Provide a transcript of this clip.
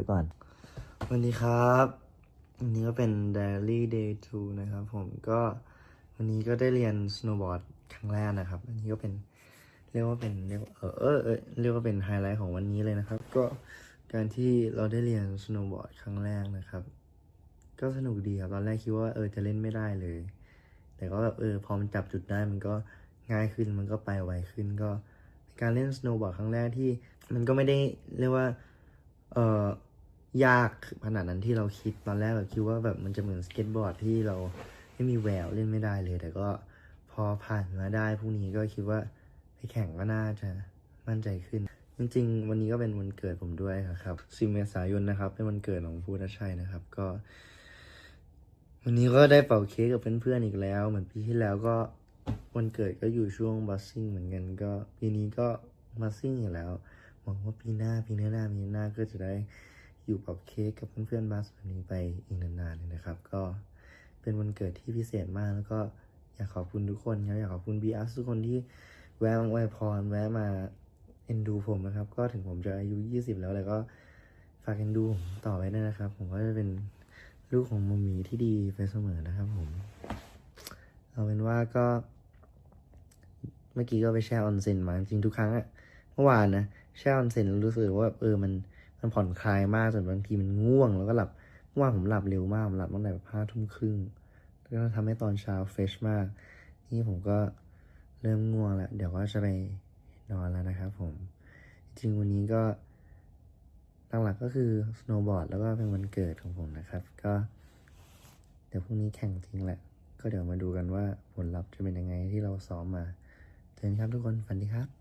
ไปก่อน วันนี้ครับวันนี้ก็เป็น Daily Day 2 นะครับผมก็วันนี้ก็ได้เรียน snowboard ครั้งแรกนะครับ อันนี้ก็เป็นเรียกว่าเป็นเรียกเออเออเรียกว่าเป็นไฮไลท์ของวันนี้เลยนะครับ ก็การที่เราได้เรียน snowboard ครั้งแรกนะครับ ก็สนุกดีครับตอนแรกคิดว่าเออจะเล่นไม่ได้เลย แต่ก็แบบเออพอมันจับจุดได้มันก็ง่ายขึ้นมันก็ไปไวขึ้นก็การเล่นสโนว์บอร์ดครั้งแรกที่มันก็ไม่ได้เรียกว่าเออ ยากขนาดนั้นที่เราคิดตอนแรกแบบคิดว่าแบบมันจะเหมือนสเก็ตบอร์ดที่เราไม่มีแววเล่นไม่ได้เลย แต่ก็พอผ่านมาได้พรุ่งนี้ก็คิดว่าไปแข่งก็น่าจะมั่นใจขึ้น จริง ๆ วันนี้ก็เป็นวันเกิดผมด้วยครับสิเมษายนนะครับ เป็นวันเกิดของผู้ทัชชัยนะครับ ก็ วันนี้ก็ได้เป่าเค้กกับเพื่อนๆอีกแล้ว เหมือนปีที่แล้วก็วันเกิดก็อยู่ช่วงบัสซิ่งเหมือนกันก็ปีนี้ก็มาซิ่งอีกแล้วหวังว่าปีหน้าปีหน้าหน้าปีหน้าก็จะได้ อยู่เป่าเค้กกับเพื่อนๆบัสแบบนี้ไปอีกนานๆเลยนะครับ ก็เป็นวันเกิดที่พิเศษมากแล้วก็อยากขอบคุณทุกคนครับอยากขอบคุณบีอัทุกคนที่แวะมาอวยพรแวะมาเอ็นดูผมนะครับ ก็ถึงผมจะอายุ 20 แล้วแต่ก็ฝากเอ็นดูผมต่อไว้ด้วยนะครับ ผมก็จะเป็นลูกของมัมมี่ที่ดีไปเสมอนะครับผม เอาเป็นว่าก็ เมื่อกี้ก็ไปแช่ออนเซ็นมาจริงทุกครั้งอะเมื่อวานนะแช่ออนเซ็นรู้สึกว่าแบบเออมัน มันผ่อนคลายมากจนบางทีมันง่วง แล้วก็หลับเมื่วานผมหลับเร็วมากผมหลับตั้งแต่แบบห้าทุ่มครึ่งก็ทำให้ตอนเช้าเฟรชมาก นี่ผมก็เริ่มง่วงแล้วเดี๋ยวก็จะไปนอนแล้วนะครับผม จริงวันนี้ก็หลักๆก็คือสโนว์บอร์ดแล้วก็เป็นวันเกิดของผมนะครับ ก็ เดี๋ยวพรุ่งนี้แข่งจริงแหละ ก็เดี๋ยวมาดูกันว่าผลลัพธ์จะเป็นยังไงที่เราซ้อมมาเจอกันครับทุกคนฝันดีครับ